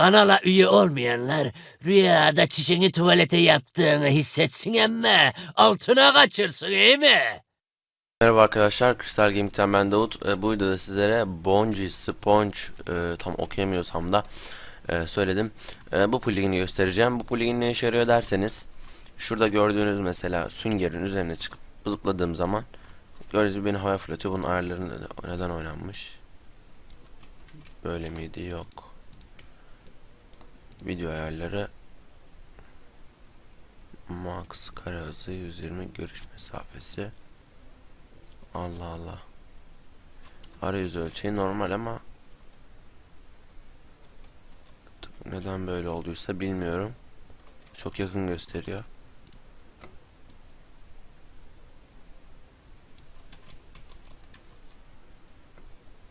Kanala üye olmayanlar rüyada çişini tuvalete yaptığını hissetsin ama altına kaçırsın iyi mi? Merhaba arkadaşlar, Kristal Gaming'ten ben Davut. E, bu videoda sizlere Bonji, Sponge, e, tam okuyamıyorsam da e, söyledim. E, bu plugin'i göstereceğim. Bu plugin ne işe yarıyor derseniz, şurada gördüğünüz mesela süngerin üzerine çıkıp zıpladığım zaman gördüğünüz gibi beni havaya fırlatıyor. Bunun ayarları neden oynanmış? Böyle miydi? Yok. Video ayarları Max kare hızı 120 görüş mesafesi Allah Allah. Arayüz ölçeği normal ama neden böyle olduysa bilmiyorum. Çok yakın gösteriyor.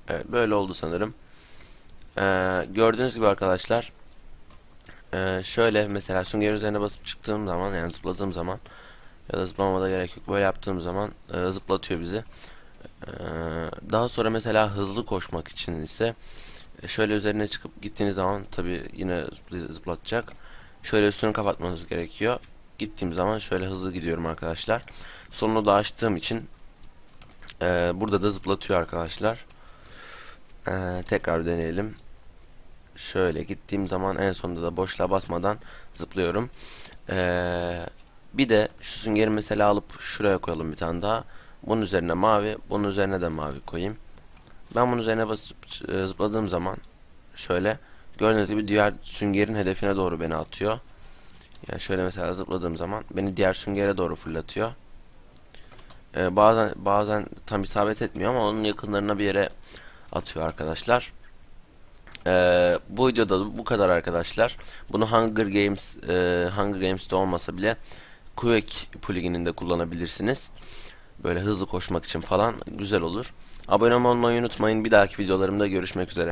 Evet böyle oldu sanırım. Ee, gördüğünüz gibi arkadaşlar ee, şöyle mesela süngerin üzerine basıp çıktığım zaman yani zıpladığım zaman ya da zıplamama gerek yok böyle yaptığım zaman e, zıplatıyor bizi. Ee, daha sonra mesela hızlı koşmak için ise e, şöyle üzerine çıkıp gittiğiniz zaman tabi yine zıpl- zıplatacak. Şöyle üstünü kapatmanız gerekiyor. Gittiğim zaman şöyle hızlı gidiyorum arkadaşlar. Sonunu da açtığım için e, burada da zıplatıyor arkadaşlar. Ee, tekrar deneyelim. Şöyle gittiğim zaman en sonunda da boşluğa basmadan zıplıyorum. Ee, bir de şu süngeri mesela alıp şuraya koyalım bir tane daha. Bunun üzerine mavi, bunun üzerine de mavi koyayım. Ben bunun üzerine basıp e, zıpladığım zaman şöyle gördüğünüz gibi diğer süngerin hedefine doğru beni atıyor. Yani şöyle mesela zıpladığım zaman beni diğer süngere doğru fırlatıyor. Ee, bazen bazen tam isabet etmiyor ama onun yakınlarına bir yere atıyor arkadaşlar. Ee, bu videoda bu kadar arkadaşlar. Bunu Hunger Games e, Hunger Games'te olmasa bile Quake plugininde kullanabilirsiniz. Böyle hızlı koşmak için falan güzel olur. Abone olmayı unutmayın. Bir dahaki videolarımda görüşmek üzere.